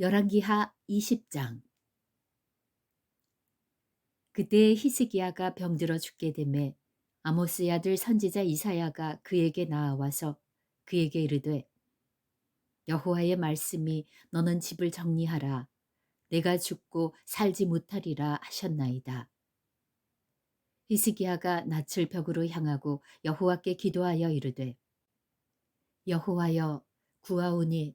열왕기하 20장 그때 히스기야가 병들어 죽게 되매 아모스의 아들 선지자 이사야가 그에게 나아와서 그에게 이르되 여호와의 말씀이 너는 집을 정리하라 내가 죽고 살지 못하리라 하셨나이다. 히스기야가 낯을 벽으로 향하고 여호와께 기도하여 이르되 여호와여 구하오니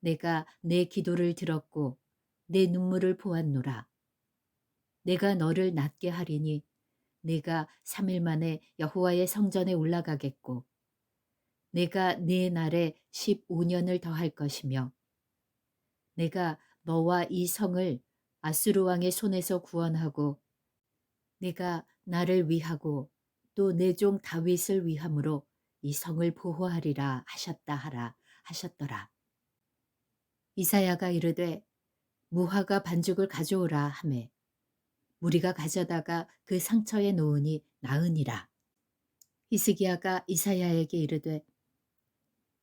내가 내 기도를 들었고 내 눈물을 보았노라. 내가 너를 낫게 하리니 내가 3일 만에 여호와의 성전에 올라가겠고 내가 네 날에 15년을 더할 것이며 내가 너와 이 성을 아수르 왕의 손에서 구원하고 내가 나를 위하고 또 내 종 다윗을 위함으로 이 성을 보호하리라 하셨다 하라 하셨더라. 이사야가 이르되 무화과 반죽을 가져오라 하매 무리가 가져다가 그 상처에 놓으니 나으니라. 히스기야가 이사야에게 이르되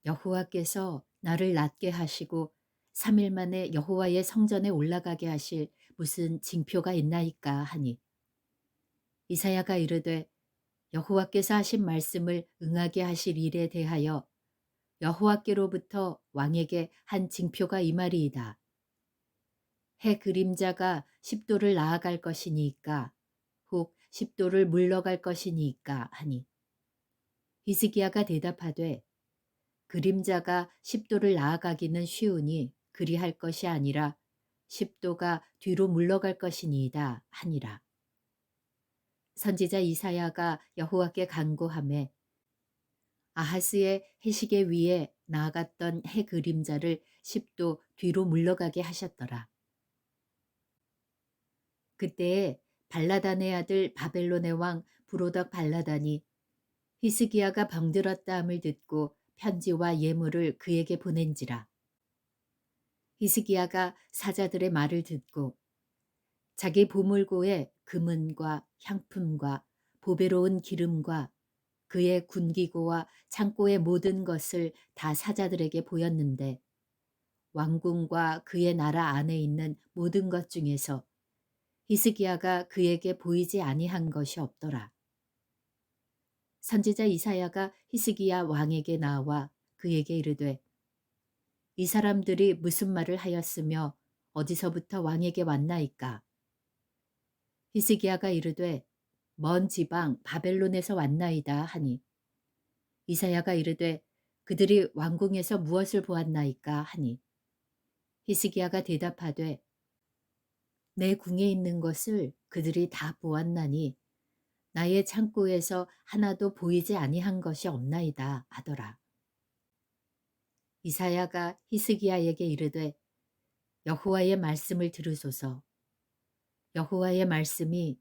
여호와께서 나를 낫게 하시고 3일 만에 여호와의 성전에 올라가게 하실 무슨 징표가 있나이까 하니 이사야가 이르되 여호와께서 하신 말씀을 응하게 하실 일에 대하여 여호와께로부터 왕에게 한 징표가 이 말이이다. 해 그림자가 십도를 나아갈 것이니까 혹 십도를 물러갈 것이니까 하니 히스기야가 대답하되 그림자가 십도를 나아가기는 쉬우니 그리할 것이 아니라 십도가 뒤로 물러갈 것이니이다 하니라. 선지자 이사야가 여호와께 간구함에 아하스의 해시계 위에 나아갔던 해 그림자를 십도 뒤로 물러가게 하셨더라. 그때에 발라단의 아들 바벨론의 왕 브로덕 발라단이 히스기야가 병들었다 함을 듣고 편지와 예물을 그에게 보낸지라. 히스기야가 사자들의 말을 듣고 자기 보물고에 금은과 향품과 보배로운 기름과 그의 군기고와 창고의 모든 것을 다 사자들에게 보였는데 왕궁과 그의 나라 안에 있는 모든 것 중에서 히스기야가 그에게 보이지 아니한 것이 없더라. 선지자 이사야가 히스기야 왕에게 나와 그에게 이르되 이 사람들이 무슨 말을 하였으며 어디서부터 왕에게 왔나이까? 히스기야가 이르되 먼 지방 바벨론에서 왔나이다 하니 이사야가 이르되 그들이 왕궁에서 무엇을 보았나이까 하니 히스기야가 대답하되 내 궁에 있는 것을 그들이 다 보았나니 나의 창고에서 하나도 보이지 아니한 것이 없나이다 하더라. 이사야가 히스기야에게 이르되 여호와의 말씀을 들으소서. 여호와의 말씀이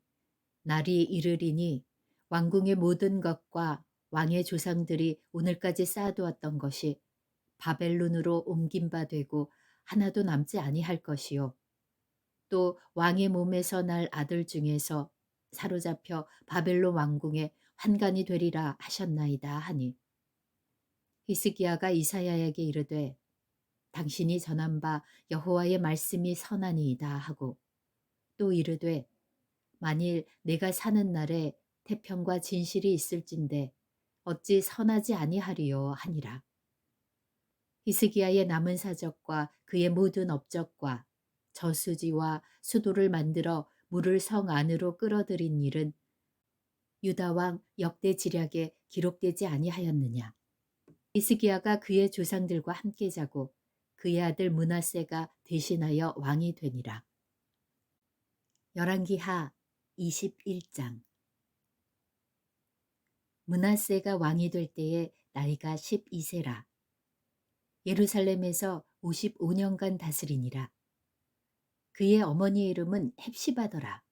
날이 이르리니 왕궁의 모든 것과 왕의 조상들이 오늘까지 쌓아두었던 것이 바벨론으로 옮긴 바 되고 하나도 남지 아니할 것이요. 또 왕의 몸에서 날 아들 중에서 사로잡혀 바벨론 왕궁에 환관이 되리라 하셨나이다 하니 히스기야가 이사야에게 이르되 당신이 전한 바 여호와의 말씀이 선하니이다 하고 또 이르되 만일 내가 사는 날에 태평과 진실이 있을진데 어찌 선하지 아니하리요 하니라. 히스기야의 남은 사적과 그의 모든 업적과 저수지와 수도를 만들어 물을 성 안으로 끌어들인 일은 유다 왕 역대 지략에 기록되지 아니하였느냐. 히스기야가 그의 조상들과 함께 자고 그의 아들 문하세가 대신하여 왕이 되니라. 열왕기하 21장 문하세가 왕이 될 때에 나이가 12세라. 예루살렘에서 55년간 다스리니라. 그의 어머니의 이름은 헵시바더라.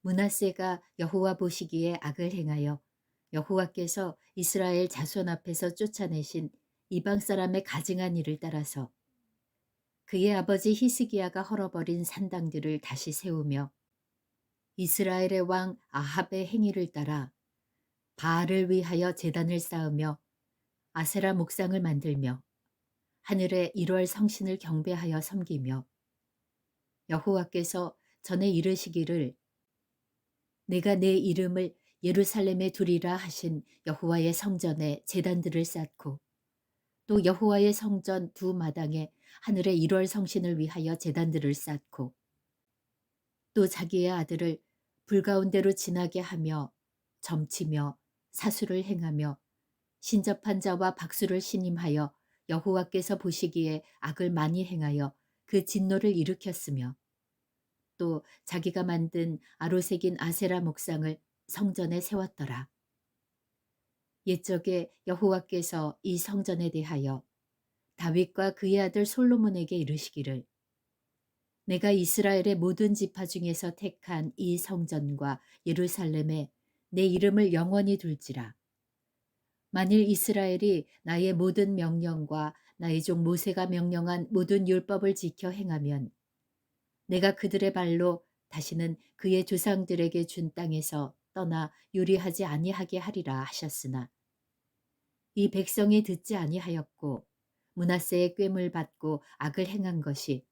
문하세가 여호와 보시기에 악을 행하여 여호와께서 이스라엘 자손 앞에서 쫓아내신 이방 사람의 가증한 일을 따라서 그의 아버지 히스기야가 헐어버린 산당들을 다시 세우며 이스라엘의 왕 아합의 행위를 따라 바알을 위하여 제단을 쌓으며 아세라 목상을 만들며 하늘의 1월 성신을 경배하여 섬기며 여호와께서 전에 이르시기를 내가 내 이름을 예루살렘에 두리라 하신 여호와의 성전에 제단들을 쌓고 또 여호와의 성전 두 마당에 하늘의 1월 성신을 위하여 제단들을 쌓고 또 자기의 아들을 불 가운데로 지나게 하며 점치며 사수를 행하며 신접한 자와 박수를 신임하여 여호와께서 보시기에 악을 많이 행하여 그 진노를 일으켰으며 또 자기가 만든 아로색인 아세라 목상을 성전에 세웠더라. 옛적에 여호와께서 이 성전에 대하여 다윗과 그의 아들 솔로몬에게 이르시기를 내가 이스라엘의 모든 지파 중에서 택한 이 성전과 예루살렘에 내 이름을 영원히 둘지라. 만일 이스라엘이 나의 모든 명령과 나의 종 모세가 명령한 모든 율법을 지켜 행하면 내가 그들의 발로 다시는 그의 조상들에게 준 땅에서 떠나 유리하지 아니하게 하리라 하셨으나 이 백성이 듣지 아니하였고 문하세의 꾀물 받고 악을 행한 것이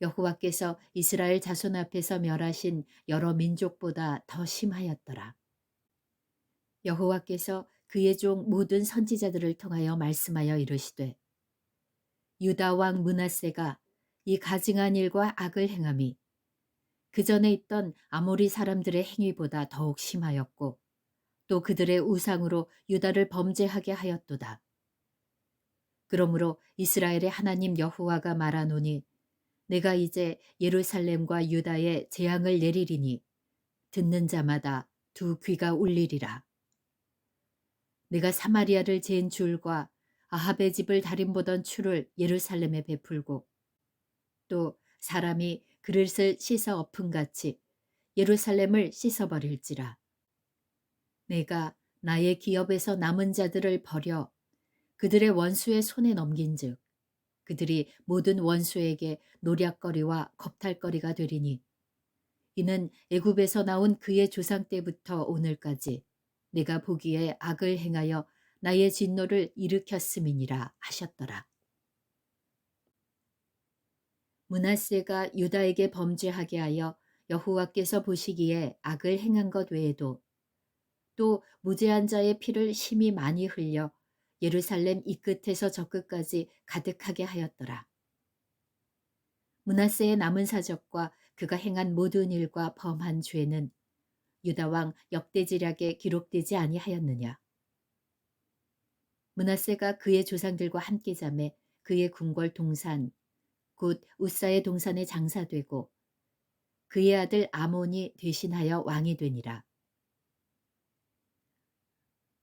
여호와께서 이스라엘 자손 앞에서 멸하신 여러 민족보다 더 심하였더라. 여호와께서 그의 종 모든 선지자들을 통하여 말씀하여 이르시되 유다 왕 문하세가 이 가증한 일과 악을 행함이 그 전에 있던 아모리 사람들의 행위보다 더욱 심하였고 또 그들의 우상으로 유다를 범죄하게 하였도다. 그러므로 이스라엘의 하나님 여호와가 말하노니 내가 이제 예루살렘과 유다에 재앙을 내리리니 듣는 자마다 두 귀가 울리리라. 내가 사마리아를 잰 줄과 아합의 집을 다림보던 추를 예루살렘에 베풀고 또 사람이 그릇을 씻어 엎은 같이 예루살렘을 씻어버릴지라. 내가 나의 기업에서 남은 자들을 버려 그들의 원수의 손에 넘긴 즉 그들이 모든 원수에게 노략거리와 겁탈거리가 되리니 이는 애굽에서 나온 그의 조상 때부터 오늘까지 내가 보기에 악을 행하여 나의 진노를 일으켰음이니라 하셨더라. 문하세가 유다에게 범죄하게 하여 여호와께서 보시기에 악을 행한 것 외에도 또 무죄한 자의 피를 심히 많이 흘려 예루살렘 이 끝에서 저 끝까지 가득하게 하였더라. 문하세의 남은 사적과 그가 행한 모든 일과 범한 죄는 유다 왕 역대지략에 기록되지 아니하였느냐. 문하세가 그의 조상들과 함께 잠에 그의 궁궐 동산 곧 우사의 동산에 장사되고 그의 아들 아몬이 대신하여 왕이 되니라.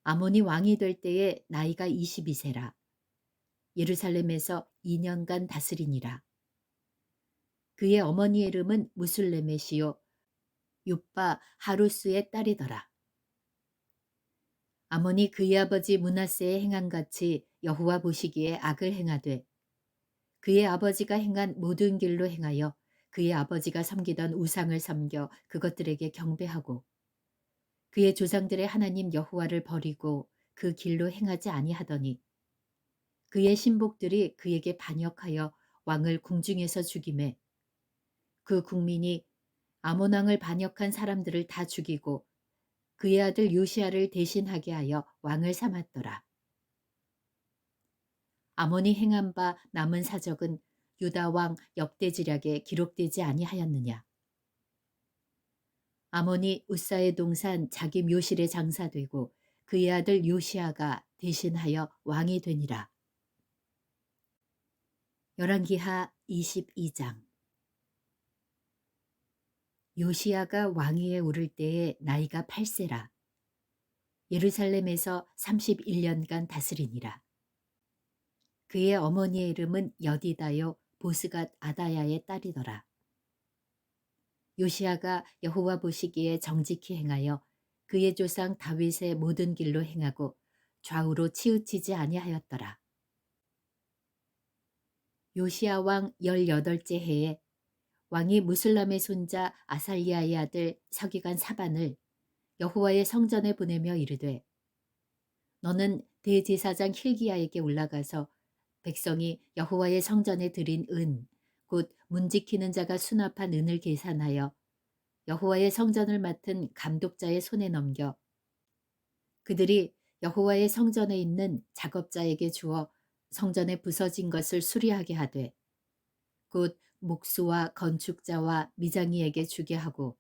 아몬이 왕이 될 때에 나이가 22세라. 예루살렘에서 2년간 다스리니라. 그의 어머니의 이름은 무술레메시요 요빠 하루스의 딸이더라. 아몬이 그의 아버지 문하세의 행한 같이 여호와 보시기에 악을 행하되 그의 아버지가 행한 모든 길로 행하여 그의 아버지가 섬기던 우상을 섬겨 그것들에게 경배하고 그의 조상들의 하나님 여호와를 버리고 그 길로 행하지 아니하더니 그의 신복들이 그에게 반역하여 왕을 궁중에서 죽임에 그 국민이 아몬 왕을 반역한 사람들을 다 죽이고 그의 아들 요시아를 대신하게 하여 왕을 삼았더라. 아몬이 행한 바 남은 사적은 유다 왕 역대지략에 기록되지 아니하였느냐. 아몬이 우사의 동산 자기 묘실에 장사되고 그의 아들 요시아가 대신하여 왕이 되니라. 열왕기하 22장 요시아가 왕위에 오를 때에 나이가 8세라. 예루살렘에서 31년간 다스리니라. 그의 어머니의 이름은 여디다요 보스갓 아다야의 딸이더라. 요시아가 여호와 보시기에 정직히 행하여 그의 조상 다윗의 모든 길로 행하고 좌우로 치우치지 아니하였더라. 요시아 왕 18째 해에 왕이 무슬람의 손자 아살리아의 아들 서기관 사반을 여호와의 성전에 보내며 이르되 너는 대제사장 힐기야에게 올라가서 백성이 여호와의 성전에 드린 은 곧 문지키는 자가 수납한 은을 계산하여 여호와의 성전을 맡은 감독자의 손에 넘겨 그들이 여호와의 성전에 있는 작업자에게 주어 성전에 부서진 것을 수리하게 하되 곧 목수와 건축자와 미장이에게 주게 하고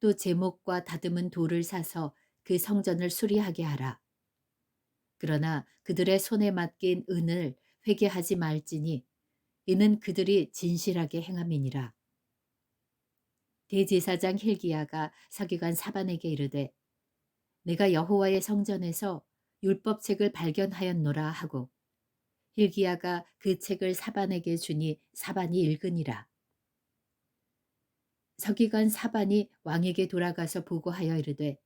또 제목과 다듬은 돌을 사서 그 성전을 수리하게 하라. 그러나 그들의 손에 맡긴 은을 회개하지 말지니 이는 그들이 진실하게 행함이니라. 대제사장 힐기야가 서기관 사반에게 이르되 내가 여호와의 성전에서 율법책을 발견하였노라 하고 힐기야가 그 책을 사반에게 주니 사반이 읽으니라. 서기관 사반이 왕에게 돌아가서 보고하여 이르되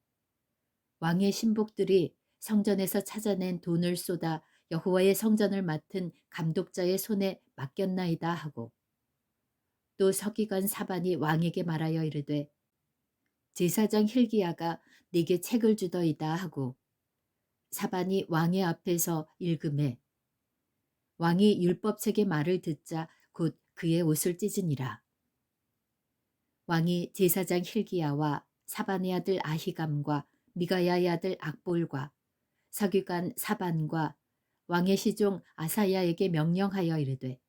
왕의 신복들이 성전에서 찾아낸 돈을 쏟아 여호와의 성전을 맡은 감독자의 손에 맡겼나이다 하고 또 서기관 사반이 왕에게 말하여 이르되 제사장 힐기야가 네게 책을 주더이다 하고 사반이 왕의 앞에서 읽음에 왕이 율법책의 말을 듣자 곧 그의 옷을 찢으니라. 왕이 제사장 힐기야와 사반의 아들 아히감과 미가야의 아들 악볼과 서기관 사반과 왕의 시종 아사야에게 명령하여 이르되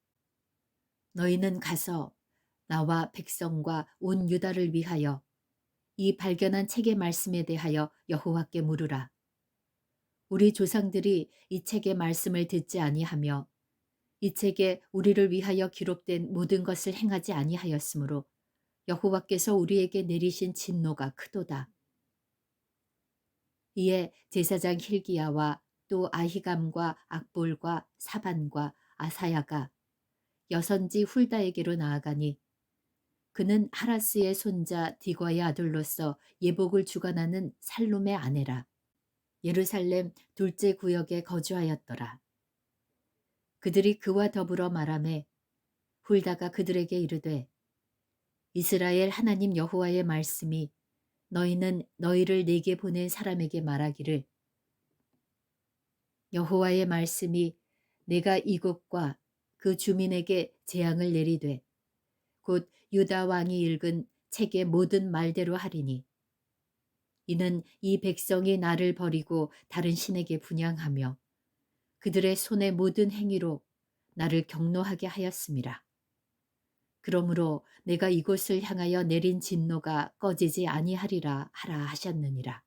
너희는 가서 나와 백성과 온 유다를 위하여 이 발견한 책의 말씀에 대하여 여호와께 물으라. 우리 조상들이 이 책의 말씀을 듣지 아니하며 이 책에 우리를 위하여 기록된 모든 것을 행하지 아니하였으므로 여호와께서 우리에게 내리신 진노가 크도다. 이에 제사장 힐기야와 또 아히감과 악볼과 사반과 아사야가 여선지 훌다에게로 나아가니 그는 하라스의 손자 디과의 아들로서 예복을 주관하는 살룸의 아내라. 예루살렘 둘째 구역에 거주하였더라. 그들이 그와 더불어 말하매 훌다가 그들에게 이르되 이스라엘 하나님 여호와의 말씀이 너희는 너희를 내게 보낸 사람에게 말하기를 여호와의 말씀이 내가 이곳과 그 주민에게 재앙을 내리되 곧 유다 왕이 읽은 책의 모든 말대로 하리니 이는 이 백성이 나를 버리고 다른 신에게 분양하며 그들의 손의 모든 행위로 나를 경노하게 하였습니다. 그러므로 내가 이곳을 향하여 내린 진노가 꺼지지 아니하리라 하라 하셨느니라.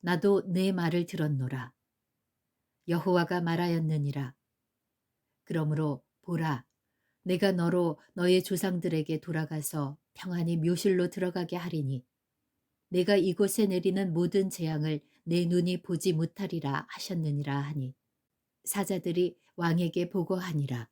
나도 내 말을 들었노라. 여호와가 말하였느니라. 그러므로 보라, 내가 너로 너의 조상들에게 돌아가서 평안히 묘실로 들어가게 하리니 내가 이곳에 내리는 모든 재앙을 내 눈이 보지 못하리라 하셨느니라 하니 사자들이 왕에게 보고하니라.